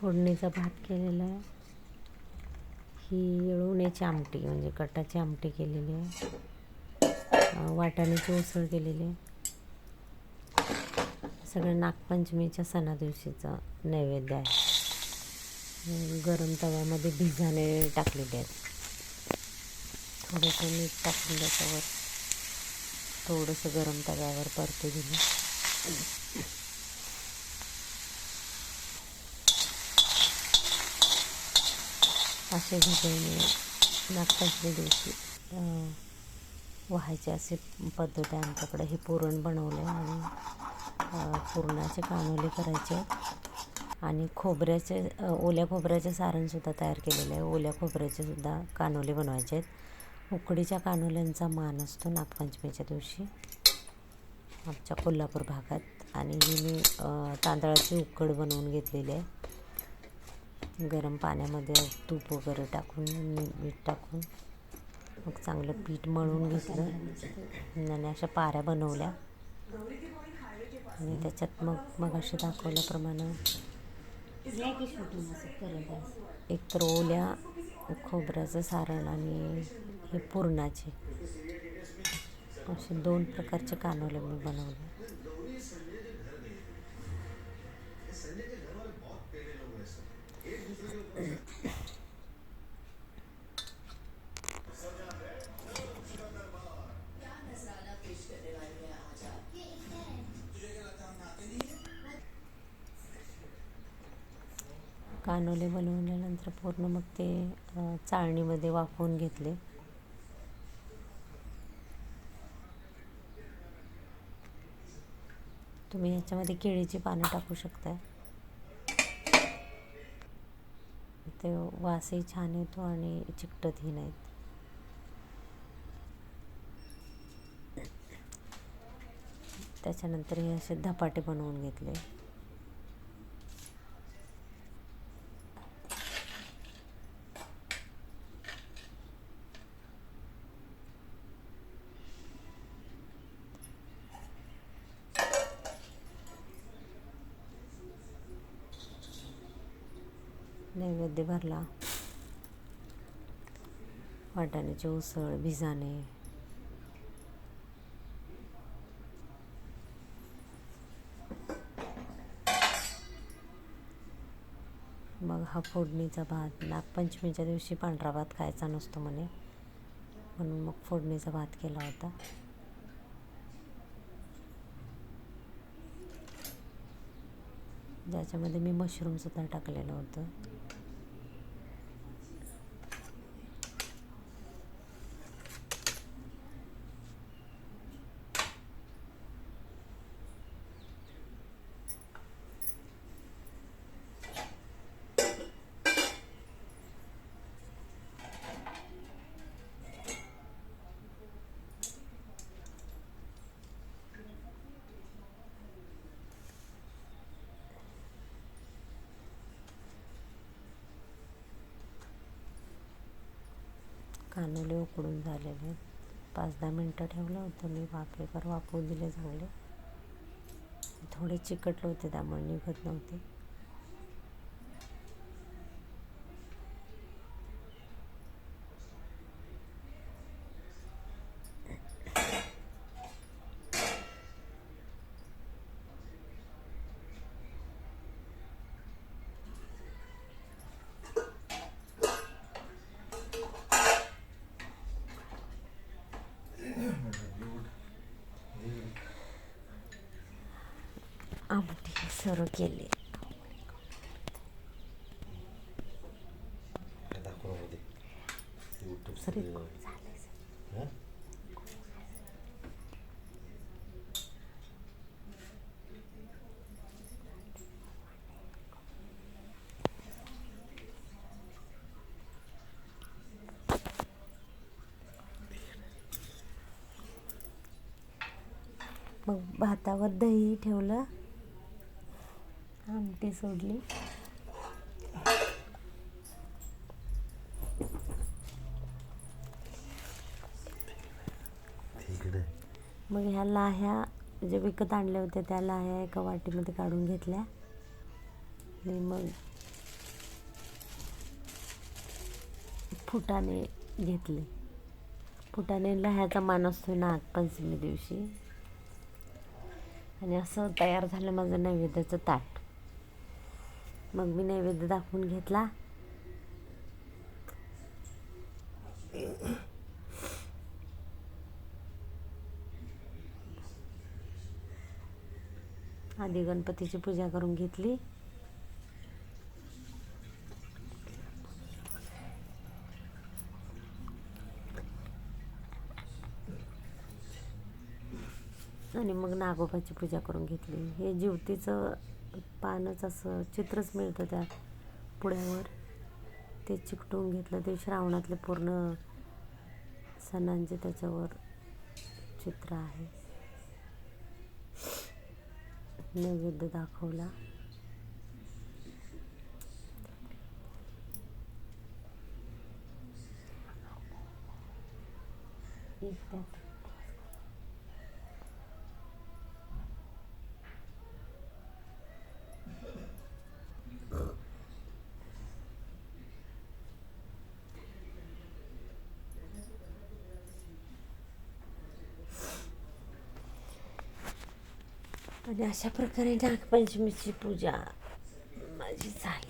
फोडणीचा भात केलेला आहे. ही येळवण्याची आमटी म्हणजे कटाची आमटी केलेली आहे. वाटाण्याची उसळ केलेली आहे. सगळं नागपंचमीच्या सणा दिवशीचं नैवेद्य आहे. गरम तव्यामध्ये भिजाणे टाकलेले आहेत. थोडंसं मीठ टाकून त्याच्यावर थोडंसं गरम तव्यावर परतू दिलं असे भिजवणे नागपंचमी दिवशी व्हायचे असे पद्धत आहे आमच्याकडे हे पुरण बनवलं आहे आणि पुरणाचे कानोले करायचे. आणि खोबऱ्याचे ओल्या खोबऱ्याचे सारणसुद्धा तयार केलेलं आहे. ओल्या खोबऱ्याचे सुद्धा कानोले बनवायचे आहेत. उकडीच्या कानोल्यांचा मान असतो नागपंचमीच्या दिवशी आमच्या कोल्हापूर भागात. आणि ही मी तांदळाची उकड बनवून घेतलेली आहे. गरम पाण्यामध्ये तूप वगैरे टाकून मीठ टाकून मग चांगलं पीठ मळून घेतलं. आणि अशा पाऱ्या बनवल्या. आणि त्याच्यात मग मग असे दाखवल्याप्रमाणे एकतर ओल्या खोबऱ्याचं सारण आणि हे पुरणाचे. असे दोन प्रकारचे कानोले मी बनवले. कानोले बनवल्यानंतर पूर्ण मग ते चाळणीमध्ये वाफवून घेतले. तुम्ही याच्यामध्ये केळीची पानं टाकू शकता ते वासही छान येतो आणि चिकटतही नाहीत. त्याच्यानंतर हे असे धपाटे बनवून घेतले. नैवेद्य भरला. वाटाण्याचे उसळ भिजाणे. मग हा फोडणीचा भात. नागपंचमीच्या दिवशी पांढरा भात खायचा नसतो म्हणे. म्हणून मग फोडणीचा भात केला होता. ज्याच्यामध्ये मी मशरूमसुद्धा टाकलेलं होतं. कानोले उकडून झालेले पाच दहा मिनटं ठेवलं होतं मी वाफेवर वाफवून दिले चांगले. थोडे चिकटले होते त्यामुळे निघत नव्हते. आमटी सर्व केली. मग भातावर दही ठेवलं. आमटी सोडली. मग ह्या लाह्या जे विकत आणल्या होत्या त्या लाह्या एका वाटीमध्ये काढून घेतल्या. आणि मग फुटाने घेतले. फुटाने लाह्याचा मान असतो नागपंचमी दिवशी. आणि असं तयार झालं माझं नैवेद्याचं ताट. मग मी नैवेद्य दाखवून घेतला. आधी गणपतीची पूजा करून घेतली. आणि मग नागोबाची पूजा करून घेतली. हे जिवतीचं पानच असं चित्रच मिळतं त्या पुड्यावर. ते चिकटून घेतलं ते श्रावणातले पूर्ण सणांचे त्याच्यावर चित्र आहे. नैवेद्य दाखवला. एक आणि अशा प्रकारे नागपंचमीची पूजा माझी झाली